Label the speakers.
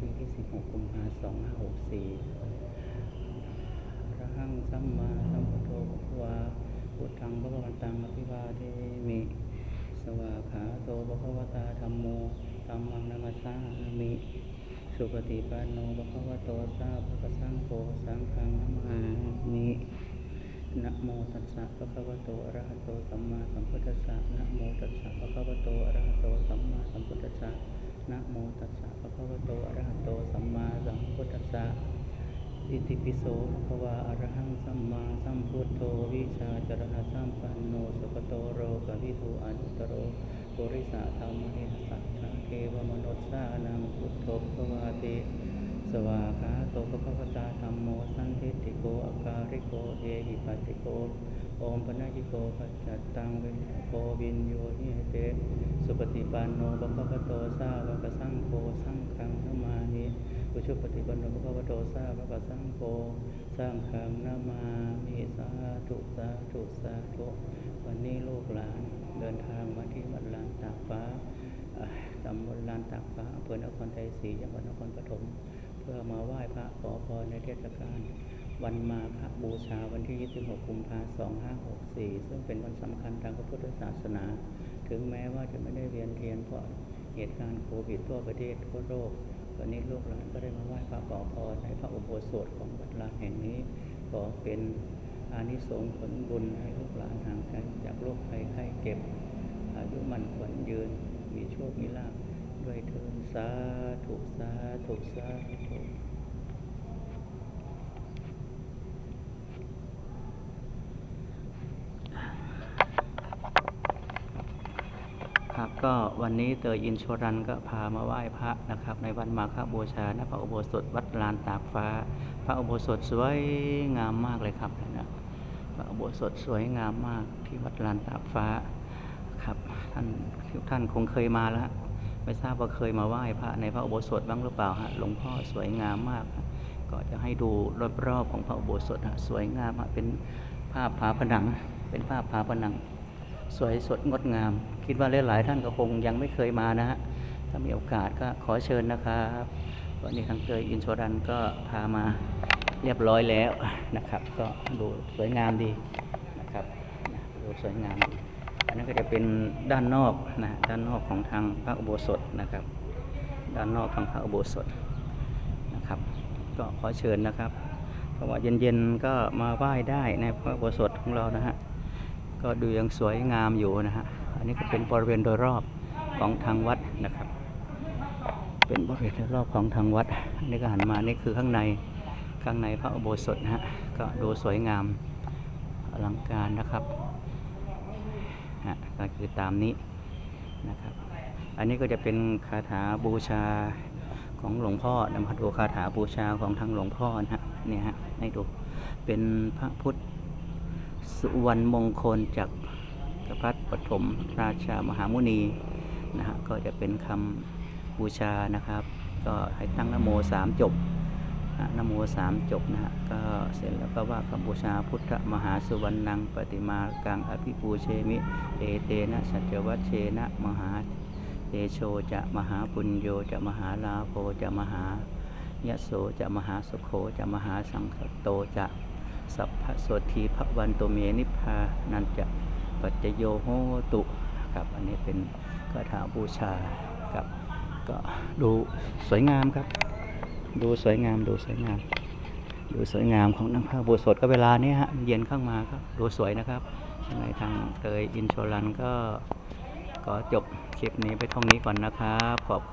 Speaker 1: ที่ 26 กุมภาพันธ์2564พระหังสัมมาสัมพุทโธพุวาพุทธังพระวันตังอภิวาเทมิ สวาขาโตพระวตาธรรมโมธรรมังนัมาสามิ สุปฏิปันโนพระวโตสาพระกสังโฆสังฆังนัมามินะโมตัสสะภะคะวะโตอะระหะโตสัมมาสัมพุทธัสสะนะโมตัสสะภะคะวะโตอะระหะโตสัมมาสัมพุทธัสสะ นะโมตัสสะภะคะวะโตอะระหะโตสัมมาสัมพุทธัสสะอิติปิโสภะคะวาอะระหังสัมมาสัมพุทโธวิชาจรณะสัมปันโนสุขโตโรกวิทูอนุตโรปุริสะธรรมนิสัทธาเทวมนุษสานังพุทโธภควาติสวากาโตภะคะวตาธรรมโมสันทิติโกอาการิโกเอหิปัสสิโกโอมปนัญญิโกปัจจตังเวนโกวินโยหิเต สุปฏิปันโนภะควะโตสาวกสังโฆสังฆังนามานิอุชุปฏิปันโนภะควะโตสาวกสังโฆสร้างขังนามามิสาธุสาธุสาธุวันนี้ลูกหลานเดินทางมาที่วัดลานตากฟ้าตำบลลานตากฟ้าอำเภอนครไทยศรีจังหวัดนครปฐมเพื่อมาไหว้พระขอพรในเทศกาล วันมาฆบูชาวันที่ 26 กุมภาพันธ์2564 ซึ่งเป็นวันสำคัญทางพระพุทธศาสนา ถึงแม้ว่าจะไม่ได้เรียนเทียนเพราะเหตุการณ์โควิดทั่วประเทศทั่วโลกวันนี้ลูกหลานก็ได้มาไหว้พระขอพรในพระอุโบสถของวัดลานแห่งนี้ขอเป็นอานิสงส์ผลบุญให้ลูกหลานห่างไกลจากโรคภัยไข้เจ็บ อายุมันขวัญยืนมีโชคมีลาภด้วยเถิดสาธุสาธุสาธุ ครับก็วันนี้เตยอินชรันก็พามาไหว้พระนะครับ ในวันมาฆบูชาณพระอุโบสถวัดลานตากฟ้า พระอุโบสถสวยงามมากเลยครับนะพระอุโบสถสวยงามมากที่วัดลานตากฟ้าครับท่านทุกท่านคงเคยมาแล้วฮะไม่ทราบว่าเคยมาไหว้พระในพระอุโบสถบ้างหรือเปล่าฮะหลวงพ่อสวยงามมาก ก็จะให้ดูรอบๆของพระอุโบสถฮะสวยงามฮะเป็นภาพผาผนังเป็นภาพผาผนัง สวยสดงดงาม คิดว่าหลายๆท่านก็คงยังไม่เคยมานะฮะถ้ามีโอกาสก็ขอเชิญนะครับวันนี้ทางเตยอินโชรันก็พามาเรียบร้อยแล้วนะครับ ก็ดูสวยงามดีนะครับดูสวยงามดีอันนั้นก็จะเป็นด้านนอกนะด้านนอกของทางพระอุโบสถนะครับ ด้านนอกของพระอุโบสถนะครับ ก็ขอเชิญนะครับเพราะว่าเย็นๆก็มาไหว้ได้ในพระอุโบสถของเรานะฮะ ก็ดูยังสวยงามอยู่นะฮะ อันนี้ก็เป็นบริเวณโดยรอบของทางวัดนะครับ เป็นบริเวณโดยรอบของทางวัดอันนี้ก็หันมา นี่คือข้างใน ข้างในพระอุโบสถนะฮะ ก็ดูสวยงามอลังการนะครับฮะก็คือตามนี้นะครับ อันนี้ก็จะเป็นคาถาบูชาของหลวงพ่อนำมาดูคาถาบูชาของทางหลวงพ่อนะฮะ เนี่ยฮะ ให้ดู เป็นพระพุทธ สุวรรณมงคลจากพระพัฒปฐมราชามหามุนีนะฮะก็จะเป็นคำบูชานะครับ ก็ให้ตั้งนโมสามจบนโมสามจบนะฮะก็เสร็จแล้วก็ว่าคำบูชาพุทธมหาสุวรรณังปฏิมากังอภิปูเชมิ เอเตนะสัจวัชเชนะมหาเตโชจะมหาปุญโยจะมหาลาโภจะมหายะโสจะมหาสุโขจะมหาสังคโตจะ สัพพะโสทีพระวันตุเมนิพพานันจะปัจโยโหตุครับอันนี้เป็นคาถาบูชาครับก็ดูสวยงามครับ ดูสวยงามดูสวยงาม ดูสวยงามของนังพระบูสดก็เวลาเนี้ยฮะเย็นข้างมาครับดูสวยนะครับยังไงทางเตยอินโชรันก็ขอจบคลิปนี้ไปท่านี้ก่อนนะครับขอบ